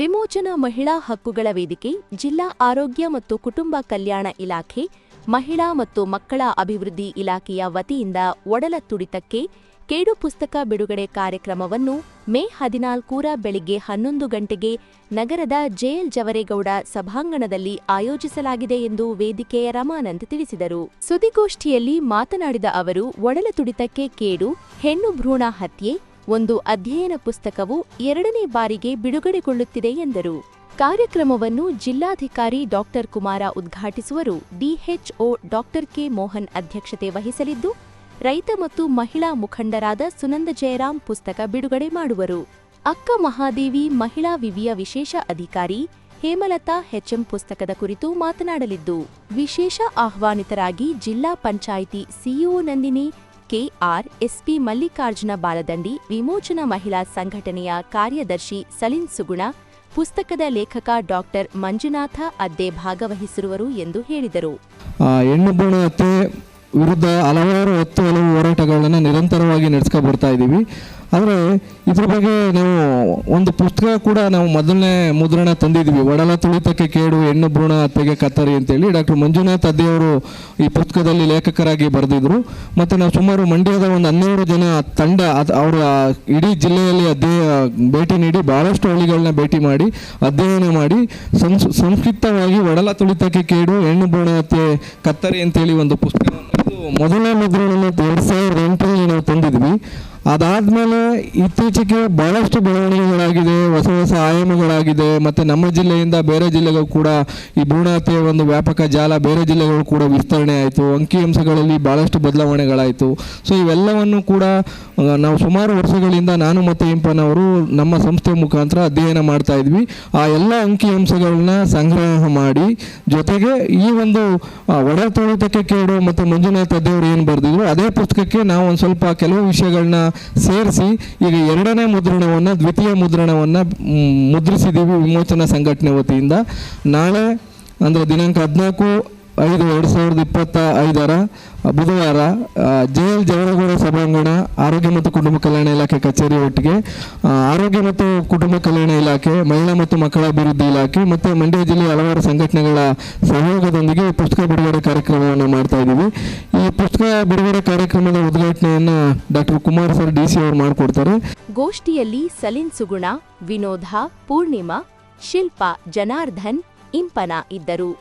ವಿಮೋಚನಾ ಮಹಿಳಾ ಹಕ್ಕುಗಳ ವೇದಿಕೆ, ಜಿಲ್ಲಾ ಆರೋಗ್ಯ ಮತ್ತು ಕುಟುಂಬ ಕಲ್ಯಾಣ ಇಲಾಖೆ, ಮಹಿಳಾ ಮತ್ತು ಮಕ್ಕಳ ಅಭಿವೃದ್ಧಿ ಇಲಾಖೆಯ ವತಿಯಿಂದ ಒಡಲ ತುಡಿತಕ್ಕೆ ಕೇಡು ಪುಸ್ತಕ ಬಿಡುಗಡೆ ಕಾರ್ಯಕ್ರಮವನ್ನು ಮೇ ಹದಿನಾಲ್ಕೂರ ಬೆಳಿಗ್ಗೆ ಹನ್ನೊಂದು ಗಂಟೆಗೆ ನಗರದ ಜೆಎಲ್ ಜವರೇಗೌಡ ಸಭಾಂಗಣದಲ್ಲಿ ಆಯೋಜಿಸಲಾಗಿದೆ ಎಂದು ವೇದಿಕೆಯ ರಮಾನಂದ್ ತಿಳಿಸಿದರು. ಸುದ್ದಿಗೋಷ್ಠಿಯಲ್ಲಿ ಮಾತನಾಡಿದ ಅವರು, ಒಡಲ ತುಡಿತಕ್ಕೆ ಕೇಡು, ಹೆಣ್ಣು ಭ್ರೂಣ ಹತ್ಯೆ ಒಂದು ಅಧ್ಯಯನ ಪುಸ್ತಕವು ಎರಡನೇ ಬಾರಿಗೆ ಬಿಡುಗಡೆಗೊಳ್ಳುತ್ತಿದೆ ಎಂದರು. ಕಾರ್ಯಕ್ರಮವನ್ನು ಜಿಲ್ಲಾಧಿಕಾರಿ ಡಾಕ್ಟರ್ ಕುಮಾರ ಉದ್ಘಾಟಿಸುವರು. ಡಿಎಚ್ಒ ಡಾಕ್ಟರ್ ಕೆ ಮೋಹನ್ ಅಧ್ಯಕ್ಷತೆ ವಹಿಸಲಿದ್ದು, ರೈತ ಮತ್ತು ಮಹಿಳಾ ಮುಖಂಡರಾದ ಸುನಂದ ಜಯರಾಮ್ ಪುಸ್ತಕ ಬಿಡುಗಡೆ ಮಾಡುವರು. ಅಕ್ಕ ಮಹಾದೇವಿ ಮಹಿಳಾ ವಿವಿಯ ವಿಶೇಷ ಅಧಿಕಾರಿ ಹೇಮಲತಾ ಹೆಚ್ಎಂ ಪುಸ್ತಕದ ಕುರಿತು ಮಾತನಾಡಲಿದ್ದು, ವಿಶೇಷ ಆಹ್ವಾನಿತರಾಗಿ ಜಿಲ್ಲಾ panchayat CEO Nandini K R SP Mallikarjuna Baladandi ವಿಮೋಚನಾ ಮಹಿಳಾ ಸಂಘಟನೆಯ ಕಾರ್ಯದರ್ಶಿ ಸಲಿನ್ ಸುಗುಣ, ಪುಸ್ತಕದ ಲೇಖಕ ಡಾಕ್ಟರ್ ಮಂಜುನಾಥ ಅದ್ದೆ ಭಾಗವಹಿಸಿರುವರು ಎಂದು ಹೇಳಿದರು. ವಿರುದ್ಧ ಹಲವಾರು ಹತ್ತು ಹಲವು ಹೋರಾಟಗಳನ್ನು ನಿರಂತರವಾಗಿ ನಡೆಸ್ಕೊ ಬರ್ತಾ ಇದ್ದೀವಿ. ಆದರೆ ಇದ್ರ ಬಗ್ಗೆ ನಾವು ಒಂದು ಪುಸ್ತಕ ಕೂಡ ನಾವು ಮೊದಲನೇ ಮುದ್ರಣ ತಂದಿದ್ದೀವಿ. ಒಡಲ ತುಳಿತಕ್ಕೆ ಕೇಡು, ಹೆಣ್ಣು ಭ್ರೂಣ ಹತ್ಯೆಗೆ ಕತ್ತರಿ ಅಂತೇಳಿ ಡಾಕ್ಟರ್ ಮಂಜುನಾಥ್ ಅದ್ದೆಯವರು ಈ ಪುಸ್ತಕದಲ್ಲಿ ಲೇಖಕರಾಗಿ ಬರೆದಿದ್ರು. ಮತ್ತು ನಾವು ಸುಮಾರು ಮಂಡ್ಯದ ಒಂದು ಹನ್ನೆರಡು ಜನ ತಂಡ ಅವರು ಇಡೀ ಜಿಲ್ಲೆಯಲ್ಲಿ ಅಧ್ಯಯ, ಭೇಟಿ ನೀಡಿ ಭಾಳಷ್ಟು ಹಳ್ಳಿಗಳನ್ನ ಭೇಟಿ ಮಾಡಿ ಅಧ್ಯಯನ ಮಾಡಿ ಸಂಸ್ ಸಂಕ್ಷಿಪ್ತವಾಗಿ ಒಡಲ ತುಳಿತಕ್ಕೆ ಕೇಡು, ಹೆಣ್ಣು ಭ್ರೂಣ ಹತ್ಯೆ, ಕತ್ತರಿ ಅಂತೇಳಿ ಒಂದು ಇದು ಮೊದಲನೇ ಮುದ್ರಣವನ್ನು ಎರಡು ಸಾವಿರದ ಎಂಟರಲ್ಲಿ ನಾವು ತಂದಿದ್ವಿ. ಅದಾದಮೇಲೆ ಇತ್ತೀಚೆಗೆ ಬಹಳಷ್ಟು ಬೆಳವಣಿಗೆಗಳಾಗಿದೆ, ಹೊಸ ಹೊಸ ಆಯಾಮಗಳಾಗಿದೆ, ಮತ್ತು ನಮ್ಮ ಜಿಲ್ಲೆಯಿಂದ ಬೇರೆ ಜಿಲ್ಲೆಗಳು ಕೂಡ ಈ ಭ್ರೂಣ ಒಂದು ವ್ಯಾಪಕ ಜಾಲ ಬೇರೆ ಜಿಲ್ಲೆಗಳು ಕೂಡ ವಿಸ್ತರಣೆ ಆಯಿತು. ಅಂಕಿಅಂಶಗಳಲ್ಲಿ ಭಾಳಷ್ಟು ಬದಲಾವಣೆಗಳಾಯಿತು. ಸೊ ಇವೆಲ್ಲವನ್ನು ಕೂಡ ನಾವು ಸುಮಾರು ವರ್ಷಗಳಿಂದ ನಾನು ಮತ್ತು ಇಂಪನವರು ನಮ್ಮ ಸಂಸ್ಥೆ ಮುಖಾಂತರ ಅಧ್ಯಯನ ಮಾಡ್ತಾ ಇದ್ವಿ. ಆ ಎಲ್ಲ ಅಂಕಿಅಂಶಗಳನ್ನ ಸಂಗ್ರಹ ಮಾಡಿ, ಜೊತೆಗೆ ಈ ಒಂದು ಒಡತೋಳಿತಕ್ಕೆ ಕೇಳು ಮತ್ತು ಮಂಜುನಾಥ್ ಅದೇವರು ಏನು ಬರೆದಿದ್ರು, ಅದೇ ಪುಸ್ತಕಕ್ಕೆ ನಾವು ಒಂದು ಸ್ವಲ್ಪ ಕೆಲವು ವಿಷಯಗಳನ್ನ ಸೇರಿಸಿ ಈಗ ಎರಡನೇ ಮುದ್ರಣವನ್ನು ದ್ವಿತೀಯ ಮುದ್ರಣವನ್ನು ಮುದ್ರಿಸಿದ್ದೀವಿ ವಿಮೋಚನಾ ಸಂಘಟನೆ ವತಿಯಿಂದ. ನಾಳೆ ಅಂದರೆ ದಿನಾಂಕ ಹದಿನಾಲ್ಕು ಐದು ಎರಡು ಸಾವಿರದ ಇಪ್ಪತ್ತ ಐದರ ಬುಧವಾರ ಜೆ ಎಲ್ ಜವರಗೌಡ ಸಭಾಂಗಣ, ಆರೋಗ್ಯ ಮತ್ತು ಕುಟುಂಬ ಕಲ್ಯಾಣ ಇಲಾಖೆ ಕಚೇರಿ ಒಟ್ಟಿಗೆ ಆರೋಗ್ಯ ಮತ್ತು ಕುಟುಂಬ ಕಲ್ಯಾಣ ಇಲಾಖೆ, ಮಹಿಳಾ ಮತ್ತು ಮಕ್ಕಳ ಅಭಿವೃದ್ಧಿ ಇಲಾಖೆ ಮತ್ತು ಮಂಡ್ಯ ಜಿಲ್ಲೆಯ ಹಲವಾರು ಸಂಘಟನೆಗಳ ಸಹಯೋಗದೊಂದಿಗೆ ಪುಸ್ತಕ ಬಿಡುಗಡೆ ಕಾರ್ಯಕ್ರಮವನ್ನು ಮಾಡ್ತಾ ಇದ್ದೀವಿ. ಈ ಪುಸ್ತಕ ಬಿಡುಗಡೆ ಕಾರ್ಯಕ್ರಮದ ಉದ್ಘಾಟನೆಯನ್ನು doctor Kumar sir D C ಅವರು ಮಾಡಿಕೊಡ್ತಾರೆ. ಗೋಷ್ಠಿಯಲ್ಲಿ ಸಲಿನ್ ಸುಗುಣ ವಿನೋಧ ಪೂರ್ಣಿಮಾ, ಶಿಲ್ಪಾ, ಜನಾರ್ದನ್, ಇಂಪನ ಇದ್ದರು.